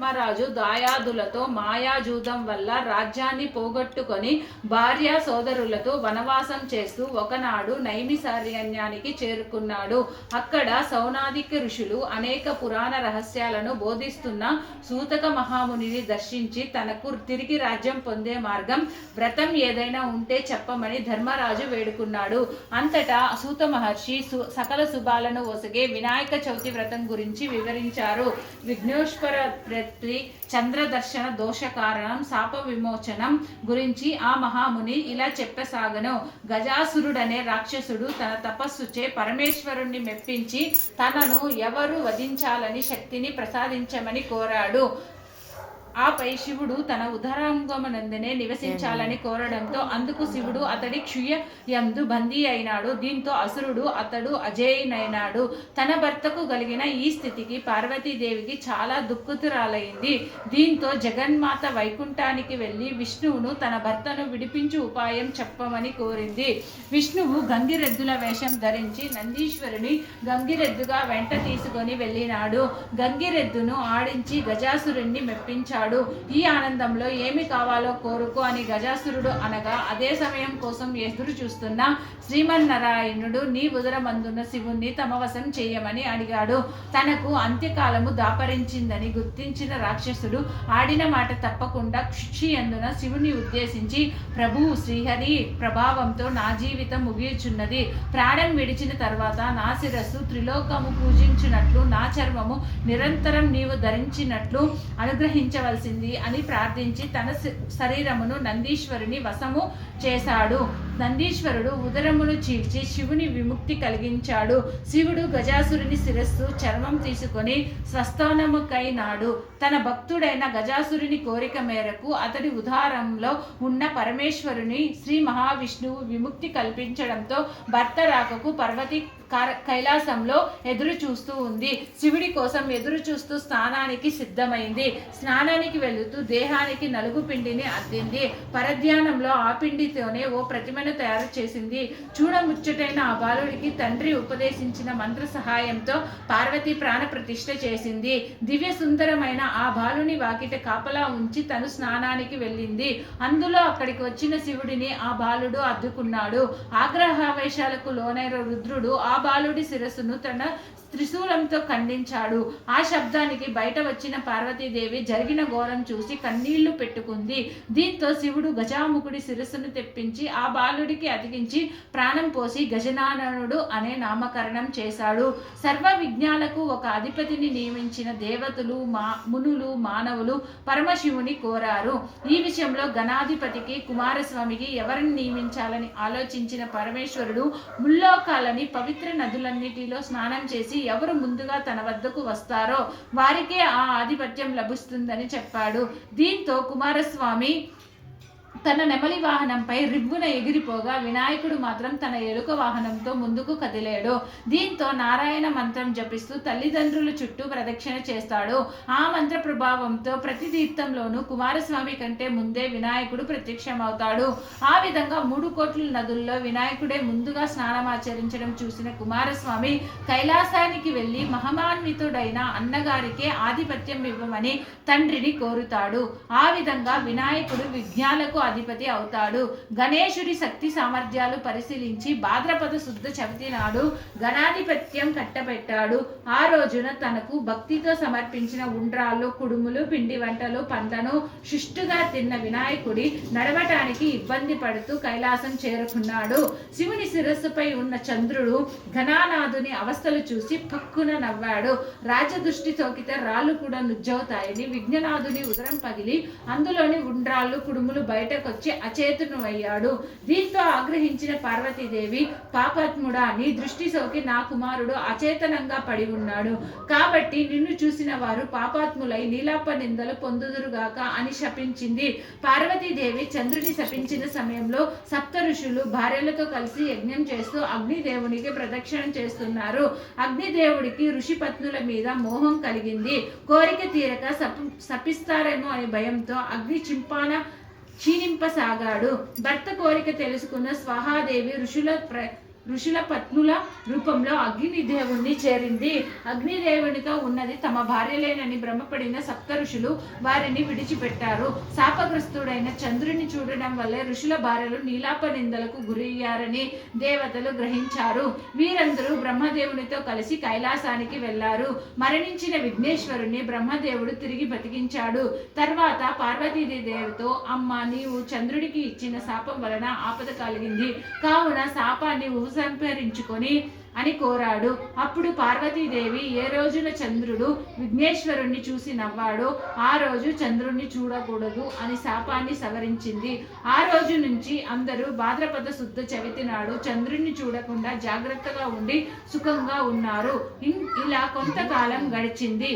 ధర్మరాజు దాయాదులతో మాయాజూదం వల్ల రాజ్యాన్ని పోగొట్టుకొని భార్య సోదరులతో వనవాసం చేస్తూ ఒకనాడు నైమిసారణ్యానికి చేరుకున్నాడు. అక్కడ సౌనాదిక ఋషులు అనేక పురాణ రహస్యాలను బోధిస్తున్న సూతక మహామునిని దర్శించి తనకు తిరిగి రాజ్యం పొందే మార్గం వ్రతం ఏదైనా ఉంటే చెప్పమని ధర్మరాజు వేడుకున్నాడు. అంతటా సూత మహర్షి సు- సకల శుభాలను ఒసగే వినాయక చవితి వ్రతం గురించి వివరించారు. విఘ్నేశ్వర ప్రతి చంద్రదర్శన దోష కారణం శాప విమోచనం గురించి ఆ మహాముని ఇలా చెప్పసాగను. గజాసురుడనే రాక్షసుడు తన తపస్సుచే పరమేశ్వరుణ్ణి మెప్పించి తనను ఎవరు వధించాలని శక్తిని ప్రసాదించమని కోరాడు. ఆపై శివుడు తన ఉదరాంగమనందనే నివసించాలని కోరడంతో అందుకు శివుడు అతడి క్షుయ యందు బందీ అయినాడు. దీంతో అసురుడు అతడు అజేయునైనాడు. తన భర్తకు కలిగిన ఈ స్థితికి పార్వతీదేవికి చాలా దుఃఖితురాలైంది దీంతో జగన్మాత వైకుంఠానికి వెళ్ళి విష్ణువును తన భర్తను విడిపించు ఉపాయం చెప్పమని కోరింది. విష్ణువు గంగిరెద్దుల వేషం ధరించి నందీశ్వరుని గంగిరెద్దుగా వెంట తీసుకొని వెళ్ళినాడు. గంగిరెద్దును ఆడించి గజాసురుణ్ణి మెప్పించాడు. ఈ ఆనందంలో ఏమి కావాలో కోరుకో అని గజాసురుడు అనగా అదే సమయం కోసం ఎదురు చూస్తున్న శ్రీమన్నారాయణుడు నీ ఉదరమందున్న శివుణ్ణి తమవశం చేయమని అడిగాడు. తనకు అంత్యకాలము దాపరించిందని గుర్తించిన రాక్షసుడు ఆడిన మాట తప్పకుండా క్షి అందున శివుని ఉద్దేశించి ప్రభువు శ్రీహరి ప్రభావంతో నా జీవితం ముగియుచున్నది. ప్రాణం విడిచిన తర్వాత నా శిరస్సు త్రిలోకము పూజించినట్లు నా చర్మము నిరంతరం నీవు ధరించినట్లు అనుగ్రహించవ అనుగ్రహించవలసింది అని ప్రార్థించి తన శరీరమును నందీశ్వరుని వశము చేశాడు. నందీశ్వరుడు ఉదరమును చీల్చి శివుని విముక్తి కలిగించాడు. శివుడు గజాసురుని శిరస్సు చర్మం తీసుకొని స్వస్థానముకైనాడు తన భక్తుడైన గజాసురుని కోరిక మేరకు అతడి ఉదారంలో ఉన్న పరమేశ్వరుని శ్రీ మహావిష్ణువు విముక్తి కల్పించడంతో భర్త రాకకు పర్వతి కార- కైలాసంలో ఎదురు చూస్తూ ఉంది. శివుడి కోసం ఎదురు చూస్తూ స్నానానికి సిద్ధమైంది. స్నానానికి వెళుతూ దేహానికి నలుగు పిండిని అద్దింది. పరధ్యానంలో ఆ పిండితోనే ఓ ప్రతిమను తయారు చేసింది. చూడముచ్చటైన ఆ బాలుడికి తండ్రి ఉపదేశించిన మంత్ర సహాయంతో పార్వతి ప్రాణ ప్రతిష్ఠ చేసింది. దివ్య సుందరమైన ఆ బాలుని వాకిట కాపలా ఉంచి తను స్నానానికి వెళ్ళింది. అందులో అక్కడికి వచ్చిన శివుడిని ఆ బాలుడు అద్దుకున్నాడు ఆగ్రహావేశాలకు లోనైన రుద్రుడు ఆ బాలుడి శిరస్సును తన త్రిశూలంతో ఖండించాడు. ఆ శబ్దానికి బయట వచ్చిన పార్వతీదేవి జరిగిన ఘోరం చూసి కన్నీళ్ళు పెట్టుకుంది. దీంతో శివుడు గజాముఖుడి శిరస్సును తెప్పించి ఆ బాలుడికి అతికించి ప్రాణం పోసి గజనాననుడు అనే నామకరణం చేశాడు. సర్వ విజ్ఞాలకు ఒక అధిపతిని నియమించిన దేవతలు మా మునులు మానవులు పరమశివుని కోరారు. ఈ విషయంలో గణాధిపతికి కుమారస్వామికి ఎవరిని నియమించాలని ఆలోచించిన పరమేశ్వరుడు ముల్లోకాలని పవిత్ర నదులన్నిటిలో స్నానం చేసి ఎవరు ముందుగా తన వద్దకు వస్తారో వారికే ఆ ఆధిపత్యం లభిస్తుందని చెప్పాడు. దీంతో కుమారస్వామి తన నెమలి వాహనంపై రిబ్బున ఎగిరిపోగా వినాయకుడు మాత్రం తన ఎలుక వాహనంతో ముందుకు కదిలాడు. దీంతో నారాయణ మంత్రం జపిస్తూ తల్లిదండ్రుల చుట్టూ ప్రదక్షిణ చేస్తాడు. ఆ మంత్ర ప్రభావంతో ప్రతి తీర్థంలోనూ కుమారస్వామి కంటే ముందే వినాయకుడు ప్రత్యక్షమవుతాడు. ఆ విధంగా మూడు కోట్ల నదుల్లో వినాయకుడే ముందుగా స్నానమాచరించడం చూసిన కుమారస్వామి కైలాసానికి వెళ్ళి మహమాన్వితుడైన అన్నగారికే ఆధిపత్యం ఇవ్వమని తండ్రిని కోరుతాడు. ఆ విధంగా వినాయకుడు విజ్ఞాలకు అధిపతి అవుతాడు. గణేశుడి శక్తి సామర్థ్యాలు పరిశీలించి భాద్రపద శుద్ధ చవితి నాడు గణాధిపత్యం కట్టబెట్టాడు. ఆ రోజున తనకు భక్తితో సమర్పించిన ఉండ్రాళ్ళు కుడుములు పిండి వంటలు పండ్లను శిష్టుగా తిన్న వినాయకుడి నడవటానికి ఇబ్బంది పడుతూ కైలాసం చేరుకున్నాడు. శివుని శిరస్సుపై ఉన్న చంద్రుడు ఘనానాథుని అవస్థలు చూసి పక్కున నవ్వాడు. రాజదృష్టి సోకితే రాళ్ళు కూడా నుజ్జవుతాయని విఘ్ననాథుని ఉదరం పగిలి అందులోని ఉండ్రాళ్ళు కుడుములు బయట బయటకొచ్చి అచేతును అయ్యాడు దీంతో ఆగ్రహించిన పార్వతీదేవి పాపాత్ముడా నీ దృష్టి సోకి నా కుమారుడు అచేతనంగా పడి ఉన్నాడు. కాబట్టి నిన్ను చూసిన వారు పాపాత్ములై నీలాప నిందలు పొందుదురుగాక అని శపించింది. పార్వతీదేవి చంద్రుని శపించిన సమయంలో సప్త ఋషులు భార్యలతో కలిసి యజ్ఞం చేస్తూ అగ్నిదేవునికి ప్రదక్షిణ చేస్తున్నారు. అగ్నిదేవుడికి ఋషి పత్నుల మీద మోహం కలిగింది. కోరిక తీరక సప్ సపిస్తారేమో అనే భయంతో అగ్ని చింపాన క్షీణింపసాగాడు భర్త కోరిక తెలుసుకున్న స్వహాదేవి ఋషుల ప్ర ఋషుల పత్నుల రూపంలో అగ్నిదేవుణ్ణి చేరింది. అగ్నిదేవునితో ఉన్నది తమ భార్యలేనని భ్రమపడిన సప్త ఋషులు వారిని విడిచిపెట్టారు. శాపగ్రస్తుడైన చంద్రుని చూడడం వల్లే ఋషుల భార్యలు నీలాప నిందలకు గురయ్యారని దేవతలు గ్రహించారు. వీరందరూ బ్రహ్మదేవునితో కలిసి కైలాసానికి వెళ్ళారు. మరణించిన విఘ్నేశ్వరుని బ్రహ్మదేవుడు తిరిగి బతికించాడు. తర్వాత పార్వతీదేవితో అమ్మ నీవు చంద్రుడికి ఇచ్చిన శాపం వలన ఆపద కలిగింది. కావున శాపాన్ని ఉపసంహరించుకొని అని కోరాడు. అప్పుడు పార్వతీదేవి ఏ రోజున చంద్రుడు విఘ్నేశ్వరుణ్ణి చూసి నవ్వాడో ఆ రోజు చంద్రుణ్ణి చూడకూడదు అని శాపాన్ని సవరించింది. ఆ రోజు నుంచి అందరూ భాద్రపద శుద్ధ చవితి నాడు చంద్రుణ్ణి చూడకుండా జాగ్రత్తగా ఉండి సుఖంగా ఉన్నారు. ఇలా కొంతకాలం గడిచింది.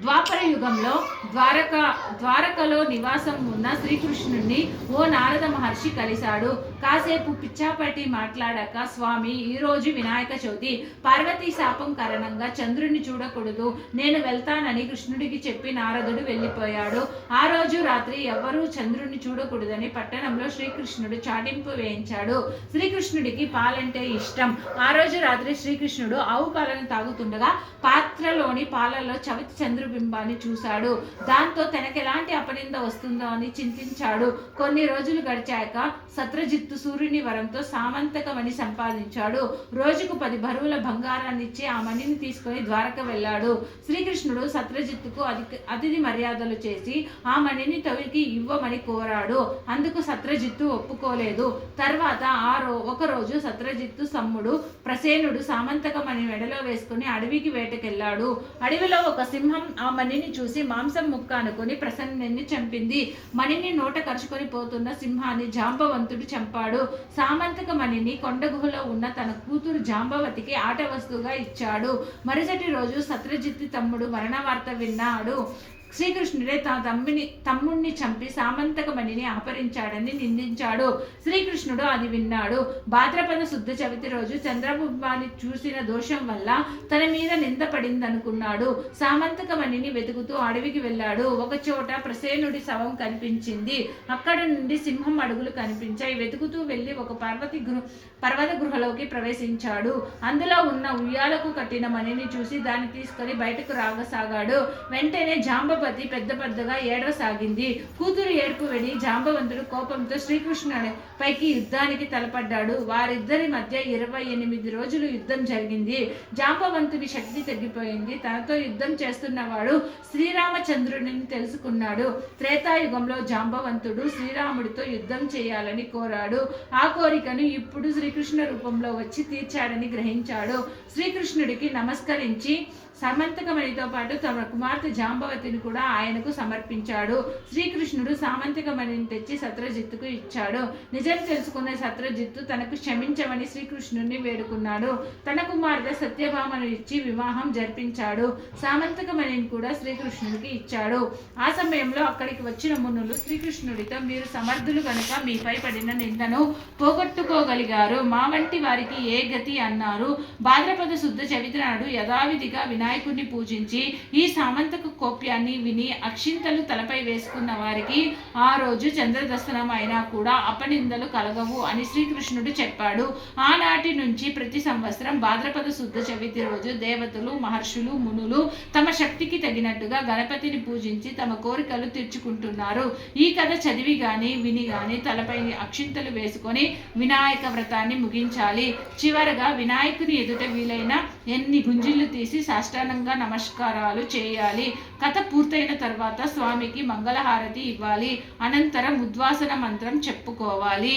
ద్వాపర యుగంలో ద్వారక ద్వారకలో నివాసం ఉన్న శ్రీకృష్ణుణ్ణి ఓ నారద మహర్షి కలిశాడు. కాసేపు పిచ్చాపట్టి మాట్లాడాక స్వామి ఈ రోజు వినాయక చవితి. పార్వతీ శాపం కారణంగా చంద్రుణ్ణి చూడకూడదు. నేను వెళ్తానని కృష్ణుడికి చెప్పి నారదుడు వెళ్ళిపోయాడు. ఆ రోజు రాత్రి ఎవ్వరూ చంద్రుణ్ణి చూడకూడదని పట్టణంలో శ్రీకృష్ణుడు చాటింపు వేయించాడు. శ్రీకృష్ణుడికి పాలంటే ఇష్టం. ఆ రోజు రాత్రి శ్రీకృష్ణుడు ఆవు పాలను తాగుతుండగా పాత్రలోని పాలలో చవితి చంద్రబింబాన్ని చూశాడు. దాంతో తనకు ఎలాంటి అపనింద వస్తుందో అని చింతించాడు. కొన్ని రోజులు గడిచాక సత్రజిత్తు సూర్యుని వరంతో సామంతకమణి సంపాదించాడు. రోజుకు పది బరువుల బంగారాన్ని ఇచ్చి ఆ మణిని తీసుకొని ద్వారక వెళ్ళాడు. శ్రీకృష్ణుడు సత్రజిత్తుకు అధిక అతిథి మర్యాదలు చేసి ఆ మణిని తవికి ఇవ్వమని కోరాడు. అందుకు సత్రజిత్తు ఒప్పుకోలేదు. తర్వాత ఆ రో ఒక రోజు సత్రజిత్తు సమ్ముడు ప్రసేనుడు సామంతకమణి మెడలో వేసుకుని అడవికి వేటకెళ్ళాడు. అడవిలో ఒక సింహం ఆ మణిని చూసి మాంసం ముక్క అనుకుని ప్రసన్నని చంపింది. మణిని నోట కరుచుకొని పోతున్న సింహాన్ని జాంబవంతుడు చంపాడు. సామంతక మణిని కొండగుహలో ఉన్న తన కూతురు జాంబవతికి ఆట వస్తువుగా ఇచ్చాడు. మరుసటి రోజు సత్రజిత్ తమ్ముడు మరణ వార్త విన్నాడు. శ్రీకృష్ణుడే తన తమ్మిని తమ్ముణ్ణి చంపి సామంతకమణిని అపహరించాడని నిందించాడు. శ్రీకృష్ణుడు అది విన్నాడు. భాద్రపద శుద్ధ చవితి రోజు చంద్రబింబాన్ని చూసిన దోషం వల్ల తన మీద నింద పడిందనుకున్నాడు. సామంతకమణిని వెతుకుతూ అడవికి వెళ్ళాడు. ఒక చోట ప్రసేనుడి శవం కనిపించింది. అక్కడ నుండి సింహం అడుగులు కనిపించాయి. వెతుకుతూ వెళ్ళి ఒక పర్వతి గృహ పర్వత గృహలోకి ప్రవేశించాడు. అందులో ఉన్న ఉయ్యాలకు కట్టిన మణిని చూసి దాన్ని తీసుకొని బయటకు రాగసాగాడు. వెంటనే జాంబ ద్రౌపది పెద్ద పెద్దగా ఏడవసాగింది కూతురు ఏడుపు విని జాంబవంతుడు కోపంతో శ్రీకృష్ణుని పైకి యుద్ధానికి తలపడ్డాడు. వారిద్దరి మధ్య ఇరవై ఎనిమిది రోజులు యుద్ధం జరిగింది. జాంబవంతుని శక్తి తగ్గిపోయింది. తనతో యుద్ధం చేస్తున్నవాడు శ్రీరామచంద్రుడిని తెలుసుకున్నాడు. త్రేతాయుగంలో జాంబవంతుడు శ్రీరాముడితో యుద్ధం చేయాలని కోరాడు. ఆ కోరికను ఇప్పుడు శ్రీకృష్ణ రూపంలో వచ్చి తీర్చాడని గ్రహించాడు. శ్రీకృష్ణుడికి నమస్కరించి సమంతకమణితో పాటు తమ కుమార్తె జాంబవతిని కూడా ఆయనకు సమర్పించాడు. శ్రీకృష్ణుడు సామంతకమణిని తెచ్చి సత్రజిత్తుకు ఇచ్చాడు. నిజం తెలుసుకున్న సత్రజిత్తు తనకు క్షమించమని శ్రీకృష్ణుడిని వేడుకున్నాడు. తన కుమార్తె సత్యభామను ఇచ్చి వివాహం జరిపించాడు. సామంతకమణిని కూడా శ్రీకృష్ణుడికి ఇచ్చాడు. ఆ సమయంలో అక్కడికి వచ్చిన మునులు శ్రీకృష్ణుడితో మీరు సమర్థులు కనుక మీపై పడిన నిందను పోగొట్టుకోగలిగారు. మా వంటి వారికి ఏ గతి? అన్నారు. భాద్రపద శుద్ధ చవితి నాడు యథావిధిగా వినాయకుడిని పూజించి ఈ సామంతక కోప్యాన్ని విని అక్షింతలు తలపై వేసుకున్న వారికి ఆ రోజు చంద్రదర్శనం అయినా కూడా అపనిందలు కలగవు అని శ్రీకృష్ణుడు చెప్పాడు. ఆనాటి నుంచి ప్రతి సంవత్సరం భాద్రపద శుద్ధ చవితి రోజు దేవతలు మహర్షులు మునులు తమ శక్తికి తగినట్టుగా గణపతిని పూజించి తమ కోరికలు తీర్చుకుంటున్నారు. ఈ కథ చదివి గాని విని గాని తలపై అక్షింతలు వేసుకొని వినాయక వ్రతాన్ని ముగించాలి. చివరగా వినాయకుని ఎదుట వీలైన ఎన్ని గుంజిళ్ళు తీసి సాష్టాంగంగా నమస్కారాలు చేయాలి. కథ పూర్తయిన తర్వాత స్వామికి మంగళహారతి ఇవ్వాలి. అనంతరం ఉద్వాసన మంత్రం చెప్పుకోవాలి.